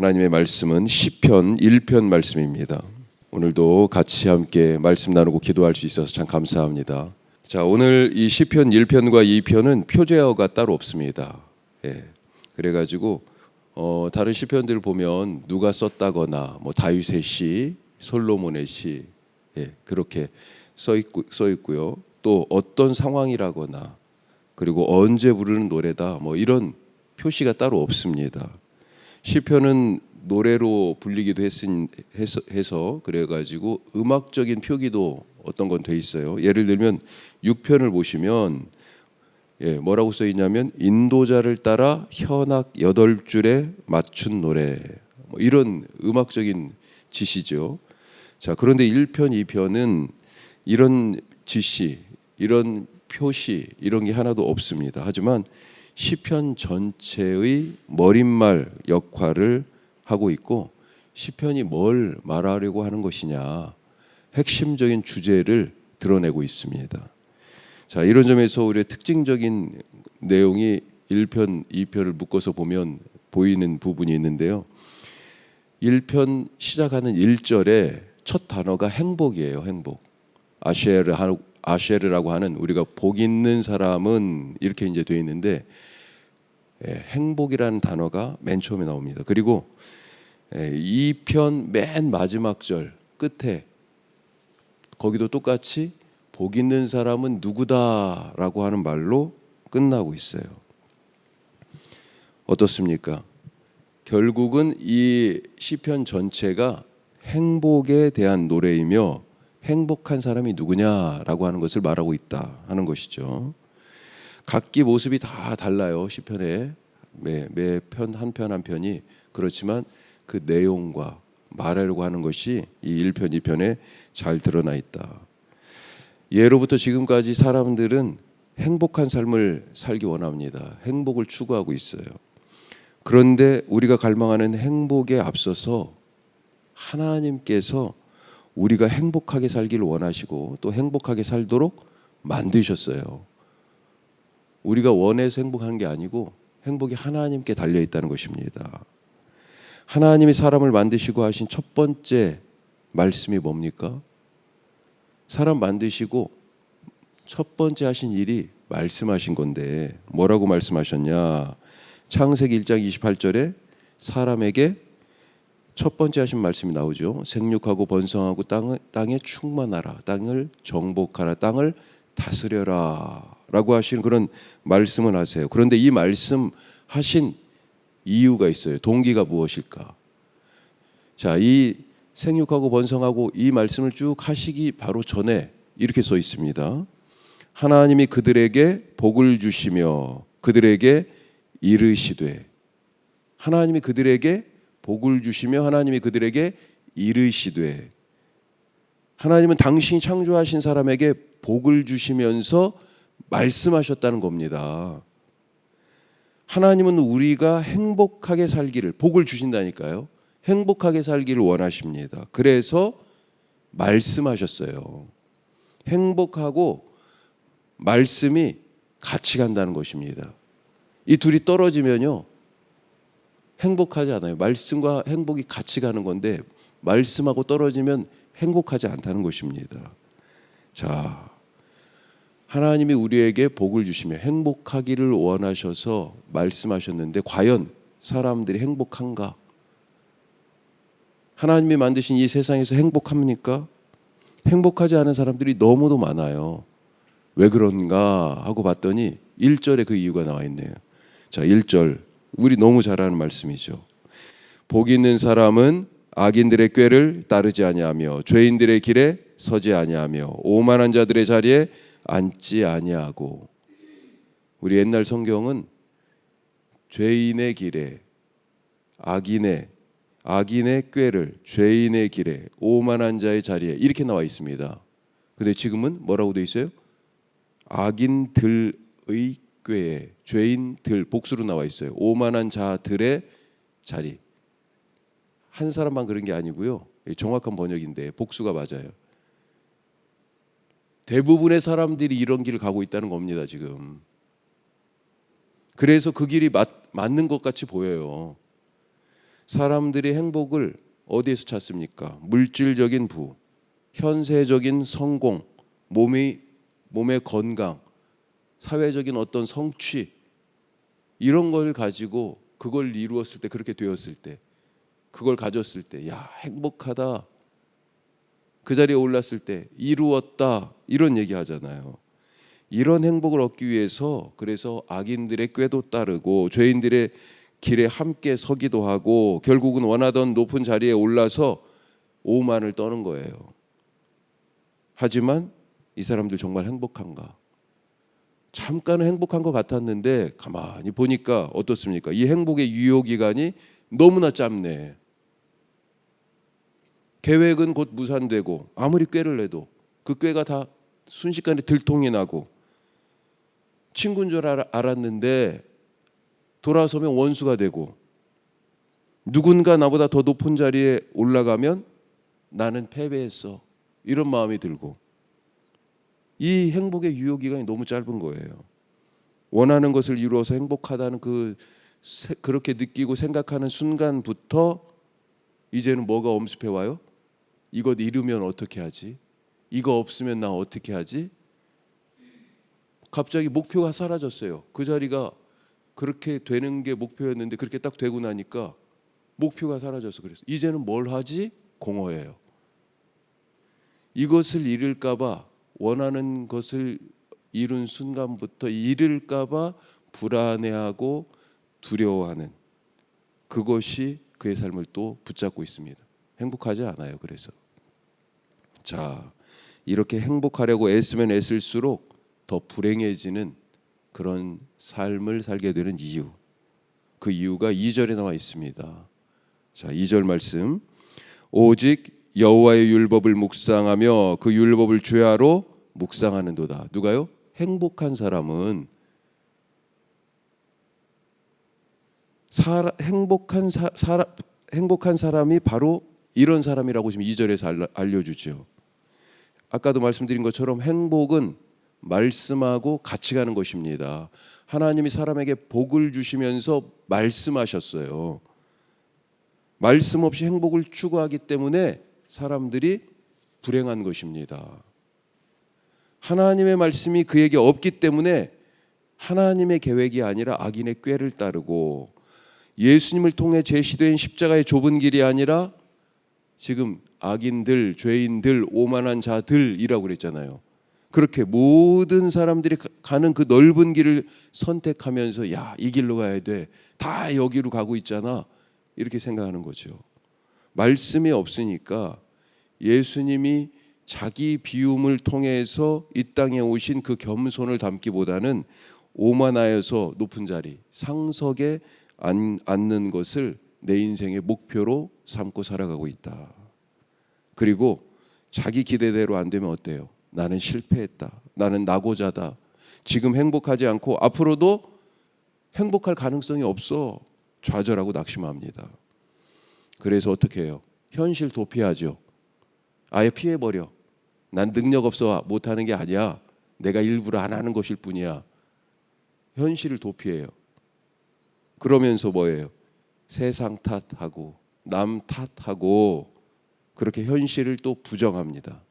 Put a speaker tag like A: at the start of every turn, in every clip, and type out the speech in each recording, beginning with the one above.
A: 하나님의 말씀은 시편 1편 말씀입니다. 오늘도 같이 함께 말씀 나누고 기도할 수 있어서 참 감사합니다. 자, 오늘 이 시편 1편과 2편은 표제어가 따로 없습니다. 예. 그래 가지고 어, 다른 시편들을 보면 누가 썼다거나 뭐 다윗의 시, 솔로몬의 시 예, 그렇게 써 있고 써 있고요. 또 어떤 상황이라거나 그리고 언제 부르는 노래다 뭐 이런 표시가 따로 없습니다. 시편은 노래로 불리기도 했은, 해서, 해서 그래가지고 음악적인 표기도 어떤 건 돼 있어요. 예를 들면 6편을 보시면 예, 뭐라고 써 있냐면 인도자를 따라 현악 여덟 줄에 맞춘 노래 뭐 이런 음악적인 지시죠. 자 그런데 1편, 2편은 이런 지시, 이런 표시 이런 게 하나도 없습니다. 하지만 시편 전체의 머릿말 역할을 하고 있고 시편이 뭘 말하려고 하는 것이냐 핵심적인 주제를 드러내고 있습니다. 자 이런 점에서 우리의 특징적인 내용이 1편, 2편을 묶어서 보면 보이는 부분이 있는데요. 1편 시작하는 1절에 첫 단어가 행복이에요. 행복. 아쉐르 아쉐르라고 하는 우리가 복 있는 사람은 이렇게 이제 되어 있는데 예, 행복이라는 단어가 맨 처음에 나옵니다. 그리고 예, 2편 맨 마지막 절 끝에 거기도 똑같이 복 있는 사람은 누구다라고 하는 말로 끝나고 있어요. 어떻습니까? 결국은 이 시편 전체가 행복에 대한 노래이며 행복한 사람이 누구냐라고 하는 것을 말하고 있다 하는 것이죠. 각기 모습이 다 달라요 시편에 매편 한 편 한 편이 그렇지만 그 내용과 말하려고 하는 것이 이 1편 2편에 잘 드러나 있다. 예로부터 지금까지 사람들은 행복한 삶을 살기 원합니다. 행복을 추구하고 있어요. 그런데 우리가 갈망하는 행복에 앞서서 하나님께서 우리가 행복하게 살기를 원하시고 또 행복하게 살도록 만드셨어요. 우리가 원해서 행복한 게 아니고 행복이 하나님께 달려 있다는 것입니다. 하나님이 사람을 만드시고 하신 첫 번째 말씀이 뭡니까? 사람 만드시고 첫 번째 하신 일이 말씀하신 건데 뭐라고 말씀하셨냐? 창세기 1장 28절에 사람에게 첫 번째 하신 말씀이 나오죠. 생육하고 번성하고 땅, 땅에 충만하라. 땅을 정복하라. 땅을 다스려라. 라고 하시는 그런 말씀을 하세요. 그런데 이 말씀 하신 이유가 있어요. 동기가 무엇일까? 자, 이 생육하고 번성하고 이 말씀을 쭉 하시기 바로 전에 이렇게 써 있습니다. 하나님이 그들에게 복을 주시며 그들에게 이르시되 하나님이 그들에게 복을 주시며 하나님이 그들에게 이르시되 하나님은 당신이 창조하신 사람에게 복을 주시면서 말씀하셨다는 겁니다. 하나님은 우리가 행복하게 살기를 복을 주신다니까요. 행복하게 살기를 원하십니다. 그래서 말씀하셨어요. 행복하고 말씀이 같이 간다는 것입니다. 이 둘이 떨어지면요. 행복하지 않아요. 말씀과 행복이 같이 가는 건데 말씀하고 떨어지면 행복하지 않다는 것입니다. 자, 하나님이 우리에게 복을 주시며 행복하기를 원하셔서 말씀하셨는데 과연 사람들이 행복한가? 하나님이 만드신 이 세상에서 행복합니까? 행복하지 않은 사람들이 너무도 많아요. 왜 그런가 하고 봤더니 1절에 그 이유가 나와 있네요. 자, 1절. 우리 너무 잘 아는 말씀이죠. 복 있는 사람은 악인들의 꾀를 따르지 아니하며 죄인들의 길에 서지 아니하며 오만한 자들의 자리에 앉지 아니하고 우리 옛날 성경은 죄인의 길에 악인의 악인의 꾀를 죄인의 길에 오만한 자의 자리에 이렇게 나와 있습니다. 근데 지금은 뭐라고 돼 있어요? 악인들의 꾀에 죄인들 복수로 나와 있어요. 오만한 자들의 자리. 한 사람만 그런 게 아니고요. 정확한 번역인데 복수가 맞아요. 대부분의 사람들이 이런 길을 가고 있다는 겁니다, 지금. 그래서 그 길이 맞, 맞는 것 같이 보여요. 사람들이 행복을 어디에서 찾습니까? 물질적인 부, 현세적인 성공, 몸이 몸의 건강, 사회적인 어떤 성취 이런 걸 가지고 그걸 이루었을 때 그렇게 되었을 때 그걸 가졌을 때 야 행복하다 그 자리에 올랐을 때 이루었다 이런 얘기 하잖아요. 이런 행복을 얻기 위해서 그래서 악인들의 꾀도 따르고 죄인들의 길에 함께 서기도 하고 결국은 원하던 높은 자리에 올라서 오만을 떠는 거예요. 하지만 이 사람들 정말 행복한가? 잠깐은 행복한 것 같았는데 가만히 보니까 어떻습니까? 이 행복의 유효 기간이 너무나 짧네. 계획은 곧 무산되고 아무리 꾀를 내도 그 꾀가 다 순식간에 들통이 나고 친구인 줄 알- 알았는데 돌아서면 원수가 되고 누군가 나보다 더 높은 자리에 올라가면 나는 패배했어 이런 마음이 들고 이 행복의 유효 기간이 너무 짧은 거예요. 원하는 것을 이루어서 행복하다는 그 세- 그렇게 느끼고 생각하는 순간부터 이제는 뭐가 엄습해 와요? 이것 잃으면 어떻게 하지? 이거 없으면 나 어떻게 하지? 갑자기 목표가 사라졌어요. 그 자리가 그렇게 되는 게 목표였는데 그렇게 딱 되고 나니까 목표가 사라져서 그래서 이제는 뭘 하지? 공허해요. 이것을 잃을까봐 원하는 것을 이룬 순간부터 잃을까봐 불안해하고 두려워하는 그것이 그의 삶을 또 붙잡고 있습니다. 행복하지 않아요. 그래서 자 이렇게 행복하려고 애쓰면 애쓸수록 더 불행해지는 그런 삶을 살게 되는 이유 그 이유가 2절에 나와 있습니다. 자 2절 말씀 오직 여호와의 율법을 묵상하며 그 율법을 주야로 묵상하는도다. 누가요? 행복한 사람은 사라, 행복한 사, 사람 행복한 사람이 바로 이런 사람이라고 지금 2절에서 알려, 알려 주죠. 아까도 말씀드린 것처럼 행복은 말씀하고 같이 가는 것입니다. 하나님이 사람에게 복을 주시면서 말씀하셨어요. 말씀 없이 행복을 추구하기 때문에 사람들이 불행한 것입니다. 하나님의 말씀이 그에게 없기 때문에 하나님의 계획이 아니라 악인의 꾀를 따르고 예수님을 통해 제시된 십자가의 좁은 길이 아니라 지금 악인들, 죄인들, 오만한 자들이라고 그랬잖아요. 그렇게 모든 사람들이 가- 가는 그 넓은 길을 선택하면서 야, 이 길로 가야 돼. 다 여기로 가고 있잖아. 이렇게 생각하는 거죠. 말씀이 없으니까 예수님이 자기 비움을 통해서 이 땅에 오신 그 겸손을 담기보다는 오만하여서 높은 자리, 상석에 앉- 앉는 것을 내 인생의 목표로 삼고 살아가고 있다. 그리고 자기 기대대로 안 되면 어때요? 나는 실패했다. 나는 낙오자다. 지금 행복하지 않고 앞으로도 행복할 가능성이 없어. 좌절하고 낙심합니다. 그래서 어떻게 해요? 현실 도피하죠. 아예 피해 버려. 난 능력 없어 못하는 게 아니야. 내가 일부러 안 하는 것일 뿐이야. 현실을 도피해요. 그러면서 뭐예요? 세상 탓하고 남 탓하고 그렇게 현실을 또 부정합니다.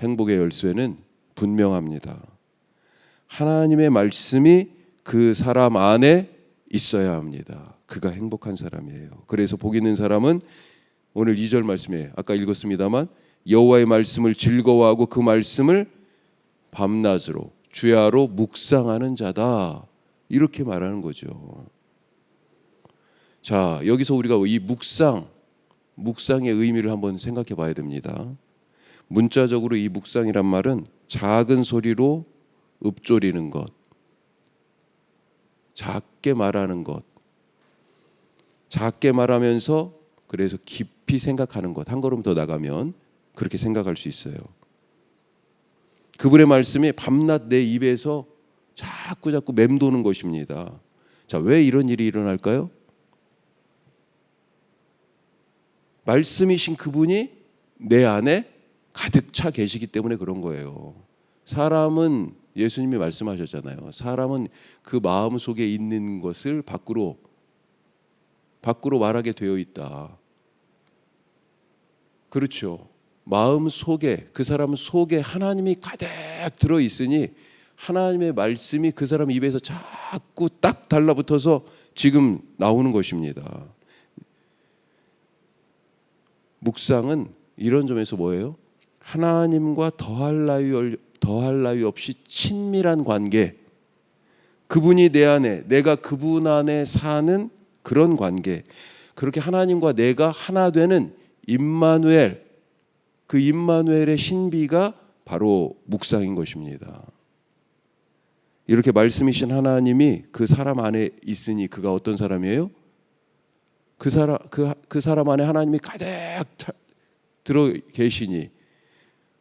A: 행복의 열쇠는 분명합니다. 하나님의 말씀이 그 사람 안에 있어야 합니다. 그가 행복한 사람이에요. 그래서 복 있는 사람은 오늘 2절 말씀에 아까 읽었습니다만 여호와의 말씀을 즐거워하고 그 말씀을 밤낮으로 주야로 묵상하는 자다. 이렇게 말하는 거죠. 자, 여기서 우리가 이 묵상 묵상의 의미를 한번 생각해 봐야 됩니다. 문자적으로 이 묵상이란 말은 작은 소리로 읊조리는 것, 작게 말하는 것, 작게 말하면서 그래서 깊이 생각하는 것. 한 걸음 더 나가면 그렇게 생각할 수 있어요. 그분의 말씀이 밤낮 내 입에서 자꾸 자꾸 맴도는 것입니다. 자, 왜 이런 일이 일어날까요? 말씀이신 그분이 내 안에 가득 차 계시기 때문에 그런 거예요. 사람은 예수님이 말씀하셨잖아요. 사람은 그 마음 속에 있는 것을 밖으로 밖으로 말하게 되어 있다. 그렇죠. 마음 속에 그 사람 속에 하나님이 가득 들어 있으니 하나님의 말씀이 그 사람 입에서 자꾸 딱 달라붙어서 지금 나오는 것입니다. 묵상은 이런 점에서 뭐예요? 하나님과 더할 나위 더할 나위 없이 친밀한 관계. 그분이 내 안에, 내가 그분 안에 사는 그런 관계. 그렇게 하나님과 내가 하나 되는 임마누엘 그 임마누엘의 신비가 바로 묵상인 것입니다. 이렇게 말씀이신 하나님이 그 사람 안에 있으니 그가 어떤 사람이에요? 그 사람 그, 그 사람 안에 하나님이 가득 차, 들어 계시니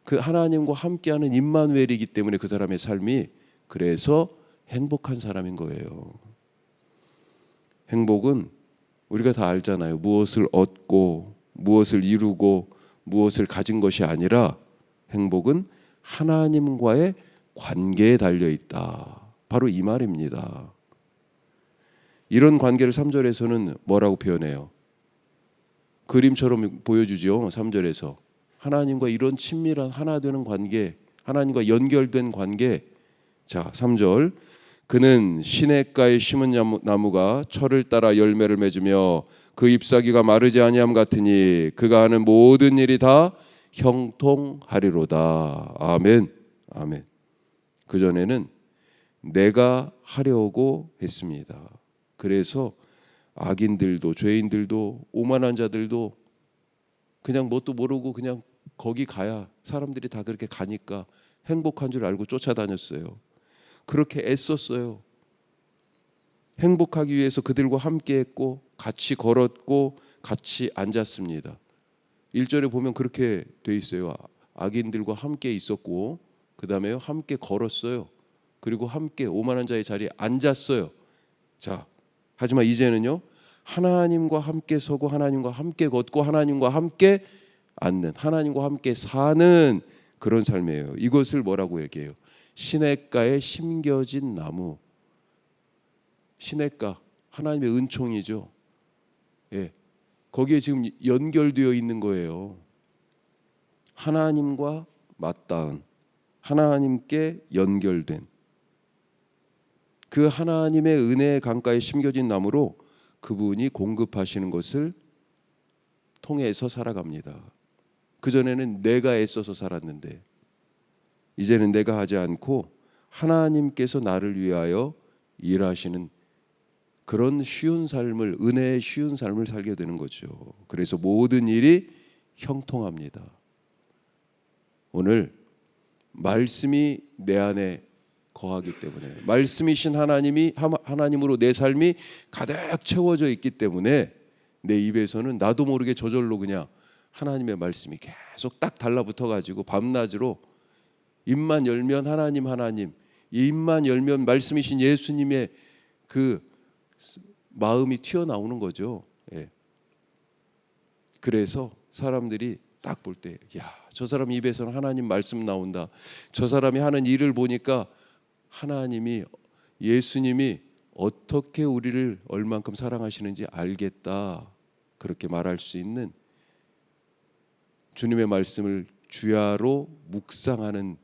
A: 그 하나님과 함께하는 임마누엘이기 때문에 그 사람의 삶이 그래서 행복한 사람인 거예요. 행복은 우리가 다 알잖아요. 무엇을 얻고 무엇을 이루고 무엇을 가진 것이 아니라 행복은 하나님과의 관계에 달려 있다. 바로 이 말입니다. 이런 관계를 3절에서는 뭐라고 표현해요? 그림처럼 보여주죠. 3절에서 하나님과 이런 친밀한 하나 되는 관계, 하나님과 연결된 관계. 자, 3절. 그는 시냇가에 심은 나무- 나무가 철을 따라 열매를 맺으며 그 잎사귀가 마르지 아니함 같으니 그가 하는 모든 일이 다 형통하리로다. 아멘. 아멘. 그 전에는 내가 하려고 했습니다. 그래서 악인들도 죄인들도 오만한 자들도 그냥 뭣도 모르고 그냥 거기 가야 사람들이 다 그렇게 가니까 행복한 줄 알고 쫓아다녔어요. 그렇게 애썼어요. 행복하기 위해서 그들과 함께 했고 같이 걸었고 같이 앉았습니다. 1절에 보면 그렇게 돼 있어요. 악인들과 함께 있었고 그다음에 함께 걸었어요. 그리고 함께 오만한 자의 자리에 앉았어요. 자, 하지만 이제는요. 하나님과 함께 서고 하나님과 함께 걷고 하나님과 함께 앉는 하나님과 함께 사는 그런 삶이에요. 이것을 뭐라고 얘기해요? 시냇가에 심겨진 나무. 시냇가 하나님의 은총이죠. 예. 거기에 지금 연결되어 있는 거예요. 하나님과 맞닿은 하나님께 연결된 그 하나님의 은혜의 강가에 심겨진 나무로 그분이 공급하시는 것을 통해서 살아갑니다. 그 전에는 내가 애써서 살았는데 이제는 내가 하지 않고 하나님께서 나를 위하여 일하시는 그런 쉬운 삶을 은혜의 쉬운 삶을 살게 되는 거죠. 그래서 모든 일이 형통합니다. 오늘 말씀이 내 안에 거하기 때문에 말씀이신 하나님이 하나님으로 내 삶이 가득 채워져 있기 때문에 내 입에서는 나도 모르게 저절로 그냥 하나님의 말씀이 계속 딱 달라붙어 가지고 밤낮으로 입만 열면 하나님 하나님 입만 열면 말씀이신 예수님의 그 마음이 튀어나오는 거죠. 예. 그래서 사람들이 딱 볼 때, 야, 저 사람 입에서는 하나님 말씀 나온다. 저 사람이 하는 일을 보니까 하나님이 예수님이 어떻게 우리를 얼만큼 사랑하시는지 알겠다. 그렇게 말할 수 있는 주님의 말씀을 주야로 묵상하는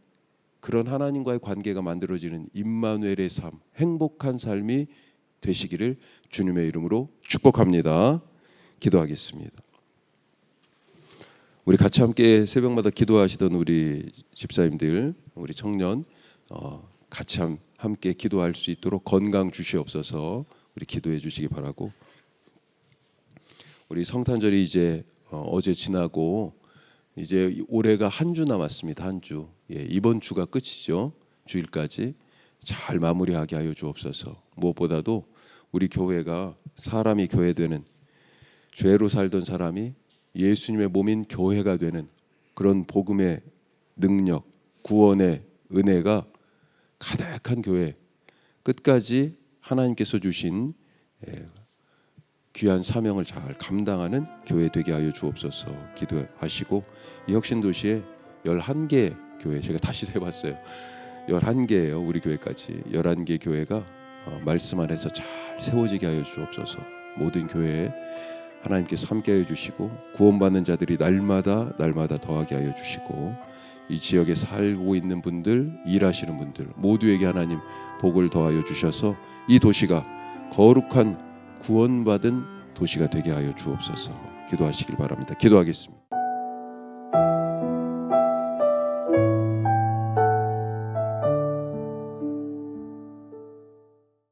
A: 그런 하나님과의 관계가 만들어지는 임마누엘의 삶, 행복한 삶이 되시기를 주님의 이름으로 축복합니다. 기도하겠습니다. 우리 같이 함께 새벽마다 기도하시던 우리 집사님들, 우리 청년 어, 같이 함, 함께 기도할 수 있도록 건강 주시옵소서. 우리 기도해 주시기 바라고. 우리 성탄절이 이제 어, 어제 지나고 이제 올해가 한 주 남았습니다. 한 주. 예, 이번 주가 끝이죠. 주일까지 잘 마무리하게 하여 주옵소서. 무엇보다도 우리 교회가 사람이 교회되는 죄로 살던 사람이 예수님의 몸인 교회가 되는 그런 복음의 능력, 구원의 은혜가 가득한 교회 끝까지 하나님께서 주신 예, 귀한 사명을 잘 감당하는 교회 되게 하여 주옵소서. 기도하시고 이 혁신도시에 11개 교회 제가 다시 세봤어요. 11개예요 우리 교회까지. 11개 교회가 어, 말씀 안에서 잘 세워지게 하여 주옵소서. 모든 교회에 하나님께서 함께하여 주시고 구원받는 자들이 날마다 날마다 더하게 하여 주시고 이 지역에 살고 있는 분들 일하시는 분들 모두에게 하나님 복을 더하여 주셔서 이 도시가 거룩한 구원받은 도시가 되게 하여 주옵소서. 기도하시길 바랍니다. 기도하겠습니다